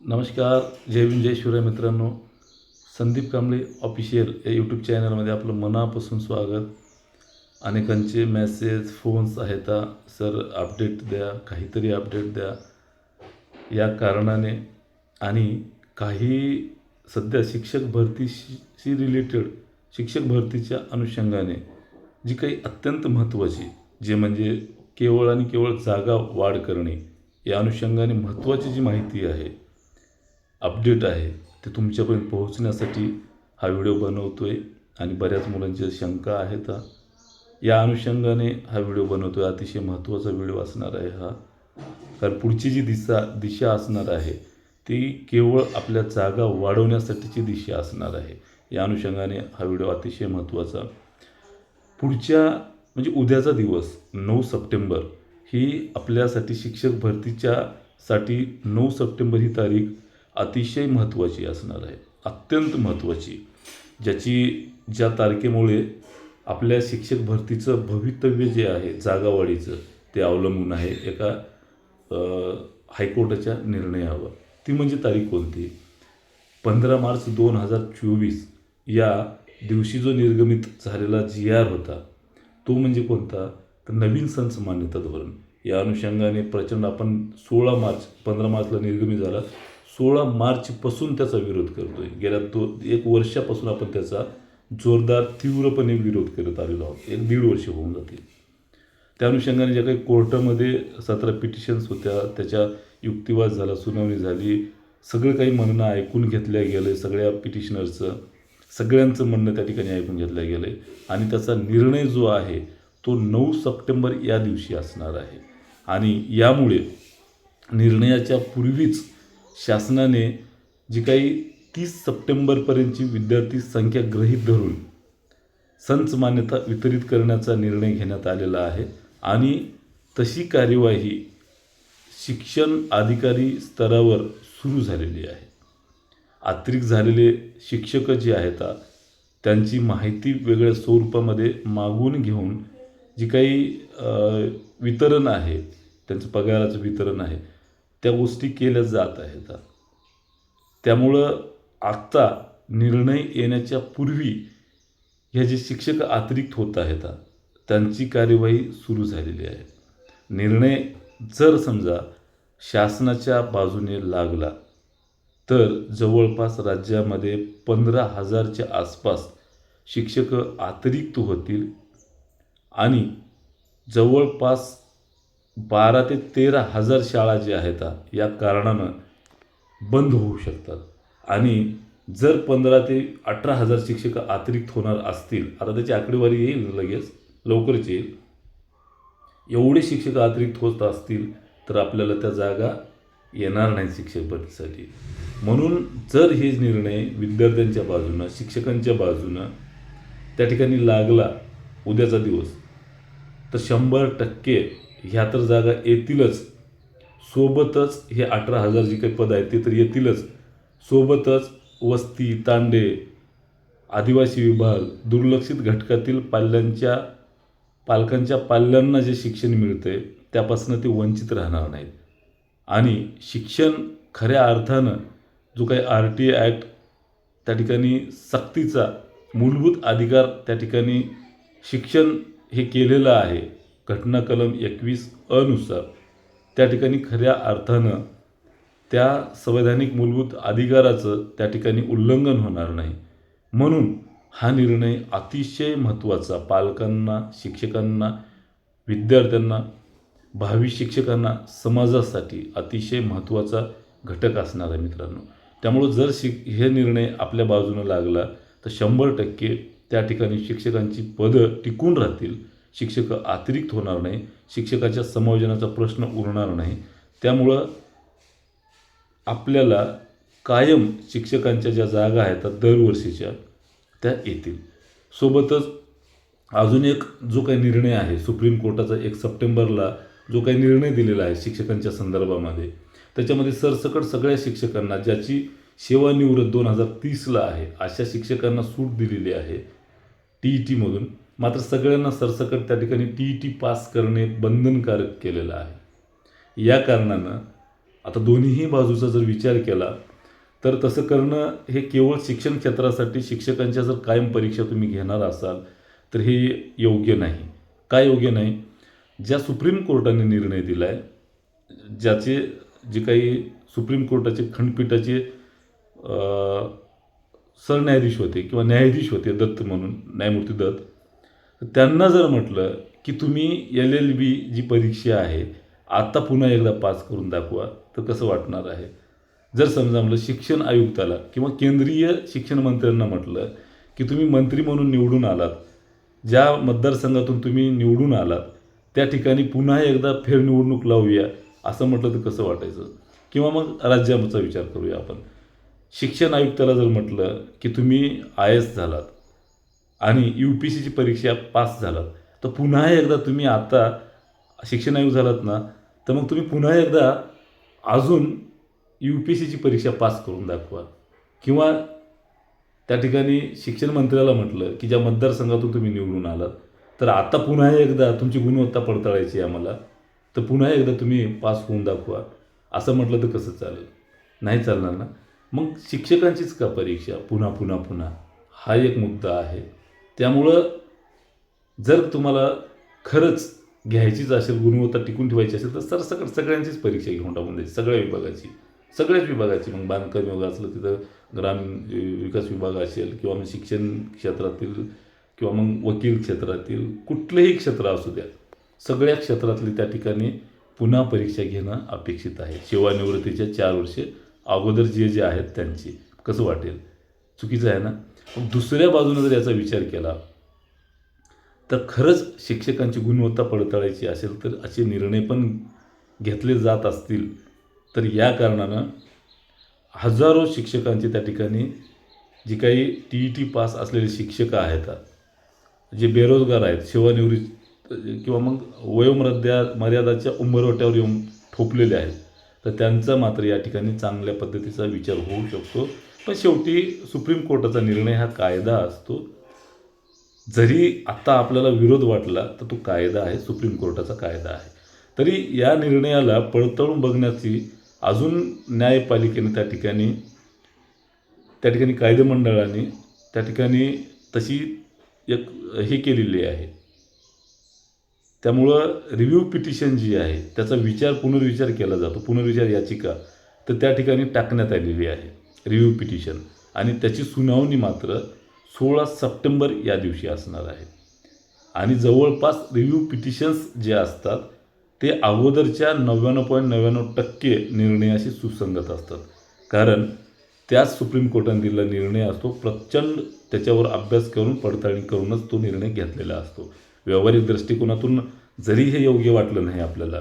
नमस्कार जय भीम जय शिवराय मित्रांनो. संदीप कांबळे ऑफिशियल या यूट्यूब चॅनलमध्ये आपलं मनापासून स्वागत. अनेकांचे मेसेज फोन्स आहेत सर अपडेट द्या काहीतरी अपडेट द्या. या कारणाने आणि काही सध्या शिक्षक भरतीशी रिलेटेड शिक्षक भरतीच्या अनुषंगाने जी काही अत्यंत महत्त्वाची जे म्हणजे केवळ आणि केवळ जागा वाढ करणे या अनुषंगाने महत्त्वाची जी माहिती आहे अपडेट आहे ते तुमच्यापर्यंत पोहोचण्यासाठी हा व्हिडिओ बनवतो आहे आणि बऱ्याच मुलांच्या शंका आहेत या अनुषंगाने हा व्हिडिओ बनवतो आहे अतिशय महत्त्वाचा व्हिडिओ असणार आहे हा. कारण पुढची जी दिशा दिशा असणार आहे ती केवळ आपल्या जागा वाढवण्यासाठीची दिशा असणार आहे. या अनुषंगाने हा व्हिडिओ अतिशय महत्त्वाचा. पुढच्या म्हणजे उद्याचा दिवस नऊ सप्टेंबर ही आपल्यासाठी शिक्षक भरतीच्या साठी नऊ सप्टेंबर ही तारीख अतिशय महत्त्वाची असणार आहे. अत्यंत महत्त्वाची. ज्याची ज्या तारखेमुळे आपल्या शिक्षक भरतीचं भवितव्य जे आहे जागावाढीचं ते अवलंबून आहे. एका हायकोर्टाच्या निर्णयावर. ती म्हणजे तारीख कोणती? पंधरा मार्च दोन हजार चोवीस या दिवशी जो निर्गमित झालेला जी आर होता तो म्हणजे कोणता? तर नवीन संच मान्यता धोरण. या अनुषंगाने प्रचंड आपण सोळा मार्च पंधरा मार्चला निर्गमित झाला. सोळा मार्चपासून त्याचा विरोध करतो आहे गेल्या तो एक वर्षापासून आपण त्याचा जोरदार तीव्रपणे विरोध करत आलेलो आहोत. एक दीड वर्ष होऊन जातील. त्या अनुषंगाने ज्या काही कोर्टामध्ये सतरा पिटिशन्स होत्या त्याच्या युक्तिवाद झाला सुनावणी झाली. सगळं काही म्हणणं ऐकून घेतल्या गेलं सगळ्या पिटिशनरचं सगळ्यांचं म्हणणं त्या ठिकाणी ऐकून घेतलं गेलं आहे आणि त्याचा निर्णय जो आहे तो नऊ सप्टेंबर या दिवशी असणार आहे. आणि यामुळे निर्णयाच्या पूर्वीच शासनाने जी काही तीस सप्टेंबरपर्यंतची विद्यार्थी संख्या गृहीत धरून संच मान्यता वितरित करण्याचा निर्णय घेण्यात आलेला आहे आणि तशी कार्यवाही शिक्षण अधिकारी स्तरावर सुरू झालेली आहे. अतिरिक्त झालेले शिक्षक जे आहेत त्यांची माहिती वेगळ्या स्वरूपामध्ये मागून घेऊन जी काही वितरण आहे त्यांचं पगाराचं वितरण आहे त्या गोष्टी केल्या जात आहेत. त्यामुळं आत्ता निर्णय येण्याच्या पूर्वी ह्या जे शिक्षक अतिरिक्त होत आहेत त्यांची कार्यवाही सुरू झालेली आहे. निर्णय जर समजा शासनाच्या बाजूने लागला तर जवळपास राज्यामध्ये पंधरा हजारच्या आसपास शिक्षक अतिरिक्त होतील आणि जवळपास बारा ते तेरा हजार शाळा ज्या आहेत या कारणानं बंद होऊ शकतात. आणि जर पंधरा ते अठरा हजार शिक्षक अतिरिक्त होणार असतील आता त्याची आकडेवारी येईल लगेच लवकरच येईल. एवढे शिक्षक अतिरिक्त होत असतील तर आपल्याला त्या जागा येणार नाही शिक्षक भरतीसाठी. म्हणून जर हे निर्णय विद्यार्थ्यांच्या बाजूनं शिक्षकांच्या बाजूनं त्या ठिकाणी लागला उद्याचा दिवस तर शंभर टक्के ह्या तर जागा येतीलच. सोबतच हे अठरा हजार जी काही पद आहेत ते तर येतीलच. सोबतच वस्ती तांडे आदिवासी विभाग दुर्लक्षित घटकातील पाल्यांच्या पालकांच्या पाल्यांना जे शिक्षण मिळते त्यापासून ते वंचित राहणार नाहीत. आणि शिक्षण खऱ्या अर्थानं जो काही आर टी ॲक्ट त्या ठिकाणी सक्तीचा मूलभूत अधिकार त्या ठिकाणी शिक्षण हे केलेलं आहे घटना कलम एकवीस अनुसार त्या ठिकाणी खऱ्या अर्थानं त्या संवैधानिक मूलभूत अधिकाराचं त्या ठिकाणी उल्लंघन होणार नाही. म्हणून हा निर्णय अतिशय महत्त्वाचा पालकांना शिक्षकांना विद्यार्थ्यांना भावी शिक्षकांना समाजासाठी अतिशय महत्त्वाचा घटक असणार आहे मित्रांनो. त्यामुळं जर शिक हे निर्णय आपल्या बाजूनं लागला तर शंभर टक्के त्या ठिकाणी शिक्षकांची पदं टिकून राहतील. शिक्षक अतिरिक्त होणार नाही शिक्षकाच्या समायोजनाचा प्रश्न उरणार नाही. त्यामुळं आपल्याला कायम शिक्षकांच्या ज्या जागा आहेत त्या दरवर्षीच्या त्या येतील. सोबतच अजून एक जो काही निर्णय आहे सुप्रीम कोर्टाचा एक सप्टेंबरला जो काही निर्णय दिलेला आहे शिक्षकांच्या संदर्भामध्ये त्याच्यामध्ये सरसकट सगळ्या शिक्षकांना ज्याची सेवानिवृत्त दोन हजार तीसला आहे अशा शिक्षकांना सूट दिलेली आहे टी ई टीमधून मात्र सगळ्यांना सरसकट त्या ठिकाणी टी ई टी पास करणे बंधनकारक केलेलं आहे. या कारणानं आता दोन्हीही बाजूचा जर विचार केला तर तसं करणं हे केवळ शिक्षण क्षेत्रासाठी शिक्षकांच्या जर कायम परीक्षा तुम्ही घेणार असाल तर हे योग्य नाही. काय योग्य नाही? ज्या सुप्रीम कोर्टाने निर्णय दिला आहे ज्याचे जे काही सुप्रीम कोर्टाचे खंडपीठाचे सरन्यायाधीश होते किंवा न्यायाधीश होते दत्त म्हणून न्यायमूर्ती दत्त त्यांना जर म्हटलं की तुम्ही एल एल बी जी परीक्षा आहे आत्ता पुन्हा एकदा पास करून दाखवा तर कसं वाटणार आहे? जर समजा म्हटलं शिक्षण आयुक्ताला किंवा केंद्रीय शिक्षण मंत्र्यांना म्हटलं की तुम्ही मंत्री म्हणून निवडून आलात ज्या मतदारसंघातून तुम्ही निवडून आलात त्या ठिकाणी पुन्हा एकदा फेरनिवडणूक लावूया असं म्हटलं तर कसं वाटायचं? किंवा मग राज्याचा विचार करूया आपण. शिक्षण आयुक्ताला जर म्हटलं की तुम्ही आय एस झालात आणि यू पी सीची परीक्षा पास झालात. तर पुन्हा एकदा तुम्ही आता शिक्षण आयुक्त झालात ना तर मग तुम्ही पुन्हा एकदा अजून यू पी सीची परीक्षा पास करून दाखवा. किंवा त्या ठिकाणी शिक्षण मंत्र्याला म्हटलं की ज्या मतदारसंघातून तुम्ही निवडून आलात तर आता पुन्हा एकदा तुमची गुणवत्ता पडताळायची आहे आम्हाला. तर पुन्हा एकदा तुम्ही पास होऊन दाखवा. असं म्हटलं तर कसं चालेल? नाही चालणार ना? मग शिक्षकांचीच का परीक्षा? पुन्हा पुन्हा पुन्हा. हा एक मुद्दा आहे. त्यामुळं जर तुम्हाला खरंच घ्यायचीच असेल गुणवत्ता टिकून ठेवायची असेल तर सरसकट सगळ्यांचीच परीक्षा घेऊन टाकून द्यायची सगळ्या विभागाची. सगळ्याच विभागाची. मग बांधकाम विभाग असलं तिथं ग्रामीण विकास विभाग असेल किंवा मग शिक्षण क्षेत्रातील किंवा मग वकील क्षेत्रातील कुठलंही क्षेत्र असू द्या सगळ्या क्षेत्रातली त्या ठिकाणी पुन्हा परीक्षा घेणं अपेक्षित आहे. सेवानिवृत्तीच्या चार वर्षे अगोदर जे जे आहेत त्यांची कसं वाटेल? चुकीचं आहे ना? दुसऱ्या बाजूने जर याचा विचार केला तर खरंच शिक्षकांची गुणवत्ता पडताळायची असेल तर असे निर्णय पण घेतले जात असतील. तर या कारणानं हजारो शिक्षकांची त्या ठिकाणी जी काही टी ई टी पास असलेले शिक्षक आहेत जे बेरोजगार आहेत सेवानिवृत्त किंवा मग वयोमर्यादा मर्यादाच्या उंबरवट्यावर येऊन ठोपलेले आहेत तर त्यांचा मात्र या ठिकाणी चांगल्या पद्धतीचा विचार होऊ शकतो. पण शेवटी सुप्रीम कोर्टाचा निर्णय हा कायदा असतो. जरी आत्ता आपल्याला विरोध वाटला तर तो कायदा आहे सुप्रीम कोर्टाचा कायदा आहे. तरी या निर्णयाला पडताळून बघण्याची अजून न्यायपालिकेने त्या ठिकाणी त्या ठिकाणी कायदेमंडळाने त्या ठिकाणी तशी एक हे केलेली आहे. त्यामुळं रिव्ह्यू पिटिशन जी आहे त्याचा विचार पुनर्विचार केला जातो. पुनर्विचार याचिका तर त्या ठिकाणी टाकण्यात आलेली आहे. रिव्ह्यू पिटिशन आणि त्याची सुनावणी मात्र सोळा सप्टेंबर या दिवशी असणार आहे. आणि जवळपास रिव्ह्यू पिटिशन्स जे असतात ते अगोदरच्या नव्याण्णव पॉईंट नव्याण्णव टक्के निर्णयाशी सुसंगत असतात. कारण त्याच सुप्रीम कोर्टाने दिलेला निर्णय असतो प्रचंड त्याच्यावर अभ्यास करून पडताळणी करूनच तो निर्णय घेतलेला असतो. व्यावहारिक दृष्टिकोनातून जरी हे योग्य वाटलं नाही आपल्याला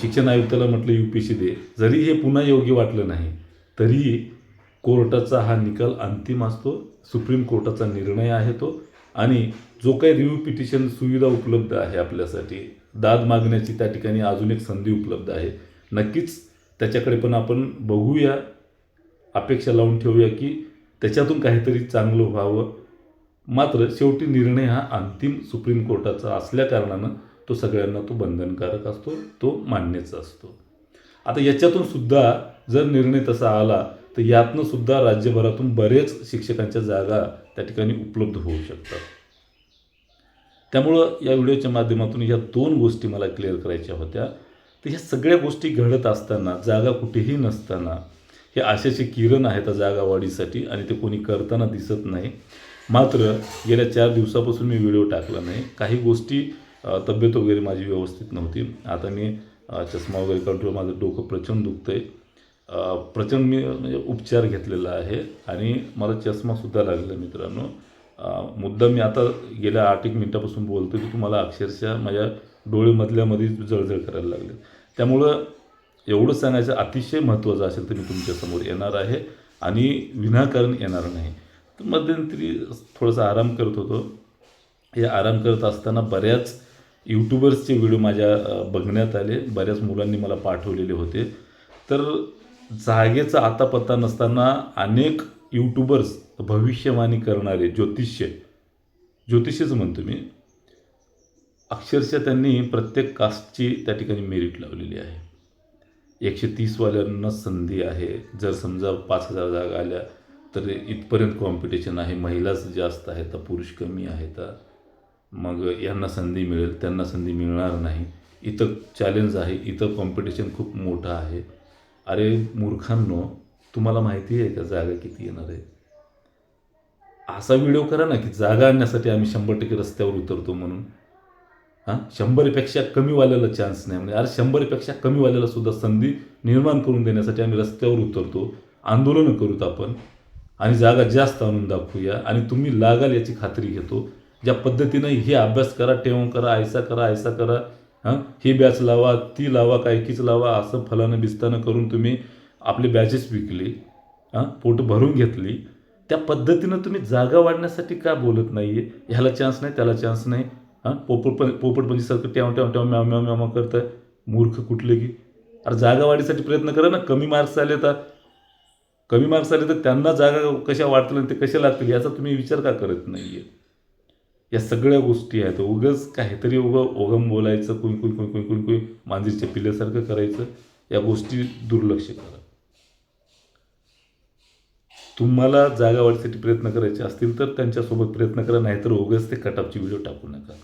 शिक्षण आयुक्ताला म्हटलं यू पी सी दे. जरी हे पुन्हा योग्य वाटलं नाही तरी कोर्टाचा हा निकाल अंतिम असतो. सुप्रीम कोर्टाचा निर्णय आहे तो. आणि जो काही रिव्ह्यू पिटिशन सुविधा उपलब्ध आहे आपल्यासाठी दाद मागण्याची त्या ठिकाणी अजून एक संधी उपलब्ध आहे. नक्कीच त्याच्याकडे पण आपण बघूया अपेक्षा लावून ठेवूया की त्याच्यातून काहीतरी चांगलं व्हावं. मात्र शेवटी निर्णय हा अंतिम सुप्रीम कोर्टाचा असल्या कारणानं तो सगळ्यांना तो बंधनकारक असतो तो मान्यच असतो. आता याच्यातून सुद्धा जर निर्णय तसा आला तर यातनं सुद्धा राज्यभरातून बरेच शिक्षकांच्या जागा त्या ठिकाणी उपलब्ध होऊ शकतात. त्यामुळं या व्हिडिओच्या माध्यमातून ह्या दोन गोष्टी मला क्लिअर करायच्या होत्या. तर ह्या सगळ्या गोष्टी घडत असताना जागा कुठेही नसताना हे आशेचे किरण आहेत त्या जागा वाढीसाठी आणि ते कोणी करताना दिसत नाही. मात्र गेल्या चार दिवसापासून मी व्हिडिओ टाकला नाही. काही गोष्टी तब्येत वगैरे माझी व्यवस्थित नव्हती. आता मी चष्मा वगैरे काढून माझं डोकं प्रचंड दुखतं आहे प्रचंड मी म्हणजे उपचार घेतलेला आहे आणि मला चष्मासुद्धा लागलेला आहे मित्रांनो. मुद्दा मी आता गेल्या आठ एक मिनटापासून बोलतो की तुम्हाला अक्षरशः माझ्या डोळेमधल्यामध्ये जळजळ करायला लागले. त्यामुळं एवढं सांगायचं अतिशय महत्त्वाचं असेल तर मी तुमच्यासमोर येणार आहे आणि विनाकारण येणार नाही. तर मध्यंतरी थोडासा आराम करत होतो. हे आराम करत असताना बऱ्याच यूट्यूबर्सचे व्हिडिओ माझ्या बघण्यात आले. बऱ्याच मुलांनी मला पाठवलेले होते. तर जागेचा आता पत्ता नसताना अनेक यूट्यूबर्स भविष्यवाणी करणारे ज्योतिष्य ज्योतिषच म्हणतो मी अक्षरशः त्यांनी प्रत्येक कास्टची त्या ठिकाणी मेरिट लावलेली आहे. एकशे तीसवाल्यांना संधी आहे. जर समजा पाच हजार जागा आल्या तर इथपर्यंत कॉम्पिटिशन आहे. महिलाच जास्त आहेत तर पुरुष कमी आहेत मग यांना संधी मिळेल त्यांना संधी मिळणार नाही. इथं चॅलेंज आहे. इथं कॉम्पिटिशन खूप मोठं आहे. अरे मूर्खांनो तुम्हाला माहिती आहे का जागा किती येणार आहे? असा व्हिडिओ करा ना की जागा आणण्यासाठी आम्ही शंभर टक्के रस्त्यावर उतरतो म्हणून. हां? शंभरपेक्षा कमीवाल्याला चान्स नाही. म्हणजे अरे शंभरपेक्षा कमीवाल्याला सुद्धा संधी निर्माण करून देण्यासाठी आम्ही रस्त्यावर उतरतो. आंदोलनं करूत आपण. आणि जागा जास्त आणून दाखवूया. आणि तुम्ही लागाल याची खात्री घेतो. ज्या पद्धतीनं हे अभ्यास करा ठेवून करा ऐसा करा ऐसा करा. हां? ही बॅच लावा ती लावा कायकीच लावा असं फलानं बिस्तानं करून तुम्ही आपली बॅचेस विकली हां? पोट भरून घेतली. त्या पद्धतीनं तुम्ही जागा वाढण्यासाठी का बोलत नाही आहे ह्याला चान्स नाही त्याला चान्स नाही हां? पोपट पोपटपंचीसारखं म्हणजे ट्याव ट्याव ट्याव म्याव म्याव म्याव करतं मूर्ख कुठले की? अरे जागा वाढीसाठी प्रयत्न करा ना. कमी मार्क्स आले तर कमी मार्क्स आले तर त्यांना जागा कशा वाटतील आणि ते कशा लागतील याचा तुम्ही विचार का करत नाही आहे या सगळ्या गोष्टी आहेत. उगच काहीतरी उगं ओगम बोलायचं कुई कुई कुई कुई कुई कुई मांजरीच्या पिल्यासारखं करायचं या गोष्टी दुर्लक्ष करा. तुम्हाला जागा वाढीसाठी प्रयत्न करायचे असतील तर त्यांच्यासोबत प्रयत्न करा नाहीतर उगाच ते कटापची व्हिडिओ टाकू नका.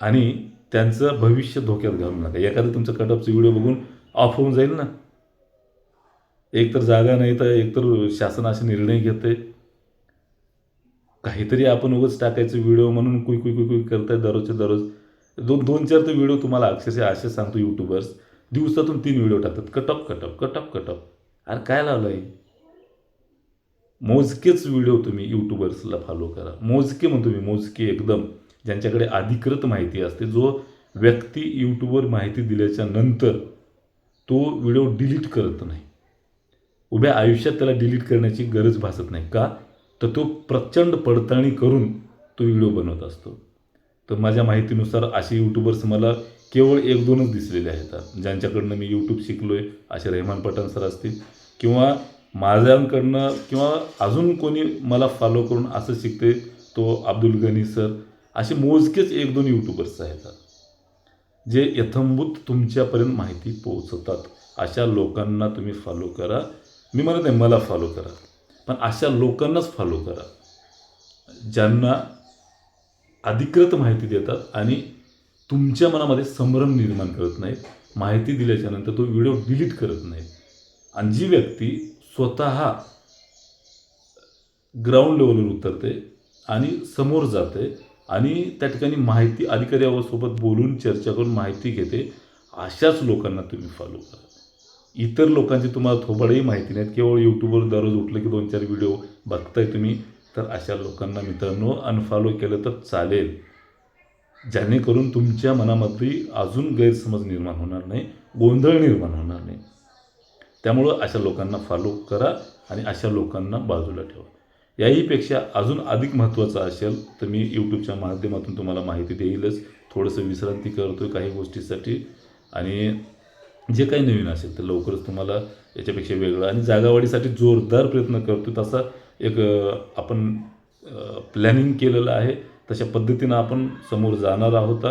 आणि त्यांचं भविष्य धोक्यात घालू नका. एखादं तुमचं कटअपचं व्हिडिओ बघून ऑफ होऊन जाईल ना. एक तर जागा नाही तर एकतर शासन असे निर्णय घेते काहीतरी आपण उगाच टाकायचं व्हिडिओ म्हणून कुई कुई कुई कुई करताय दररोजचे दररोज. दोन दोन चार तर व्हिडिओ तुम्हाला अक्षरशः असे सांगतो यूट्यूबर्स दिवसातून तीन व्हिडिओ टाकतात. कटअप कटअप कटअप कटअप अरे काय लावलं आहे मोजकेच व्हिडिओ तुम्ही यूट्यूबर्सला फॉलो करा. मोजके म्हणतो मी मोजके एकदम. ज्यांच्याकडे अधिकृत माहिती असते जो व्यक्ती यूट्यूबवर माहिती दिल्याच्या नंतर तो व्हिडिओ डिलीट करत नाही. उभ्या आयुष्यात त्याला डिलीट करण्याची गरज भासत नाही. का? तर तो प्रचंड पडताळणी करून तो व्हिडिओ बनवत असतो. तर माझ्या माहितीनुसार असे यूट्यूबर्स मला केवळ एक दोनच दिसलेले आहेत. ज्यांच्याकडनं मी यूट्यूब शिकलो आहे असे रेहमान पठाण सर असतील किंवा माझ्याकडनं किंवा अजून कोणी मला फॉलो करून असं शिकते तो अब्दुल गनी सर असे मोजकेच एक दोन यूट्यूबर्स आहेत. जे यथंभूत तुमच्यापर्यंत माहिती पोहोचवतात अशा लोकांना तुम्ही फॉलो करा. मी म्हणत नाही मला फॉलो करा. पण अशा लोकांनाच फॉलो करा. ज्यांना अधिकृत माहिती देतात आणि तुमच्या मनामध्ये संभ्रम निर्माण करत नाहीत माहिती दिल्याच्यानंतर तो व्हिडिओ डिलीट करत नाहीत. आणि जी व्यक्ती स्वतः ग्राउंड लेवलवर उतरते आणि समोर जाते आणि त्या ठिकाणी माहिती अधिकाऱ्यासोबत बोलून चर्चा करून माहिती घेते अशाच लोकांना तुम्ही फॉलो करा. इतर लोकांची तुम्हाला थोबाडही माहिती नाहीत. केवळ यूट्यूबवर दररोज उठलं की दोन चार व्हिडिओ बघताय तुम्ही तर अशा लोकांना मित्रांनो अनफॉलो केलं तर चालेल. जेणेकरून तुमच्या मनामध्ये अजून गैरसमज निर्माण होणार नाही गोंधळ निर्माण होणार नाही. त्यामुळं अशा लोकांना फॉलो करा आणि अशा लोकांना बाजूला ठेवा. याहीपेक्षा अजून अधिक महत्त्वाचं असेल तर मी यूट्यूबच्या माध्यमातून तुम्हाला माहिती देईलच. थोडंसं विश्रांती करतो आहे काही गोष्टीसाठी आणि जे काही नवीन असेल तर लवकरच तुम्हाला याच्यापेक्षा वेगळं आणि जागावाढीसाठी जोरदार प्रयत्न करतो तसा एक आपण प्लॅनिंग केलेलं आहे. तशा पद्धतीनं आपण समोर जाणार आहोत.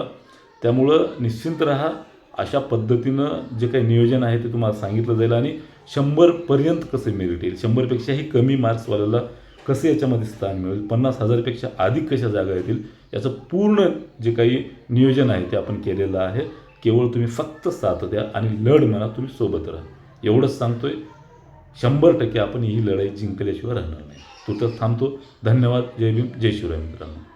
त्यामुळं निश्चिंत राहा. अशा पद्धतीनं जे काही नियोजन आहे ते तुम्हाला सांगितलं जाईल आणि शंभरपर्यंत कसं मेरिट येईल? शंभरपेक्षाही कमी मार्क्सवाल्याला कसं याच्यामध्ये स्थान मिळेल? पन्नास हजारपेक्षा अधिक कशा जागा येतील? याचं पूर्ण जे काही नियोजन आहे ते आपण केलेलं आहे. केवळ तुम्ही फक्त साथ द्या आणि लढ म्हणा तुम्ही सोबत राहा. एवढंच सांगतोय शंभर टक्के आपण ही लढाई जिंकल्याशिवाय राहणार नाही. तू तर थांबतो. धन्यवाद. जय भीम. जय शिवराय मित्रांनो.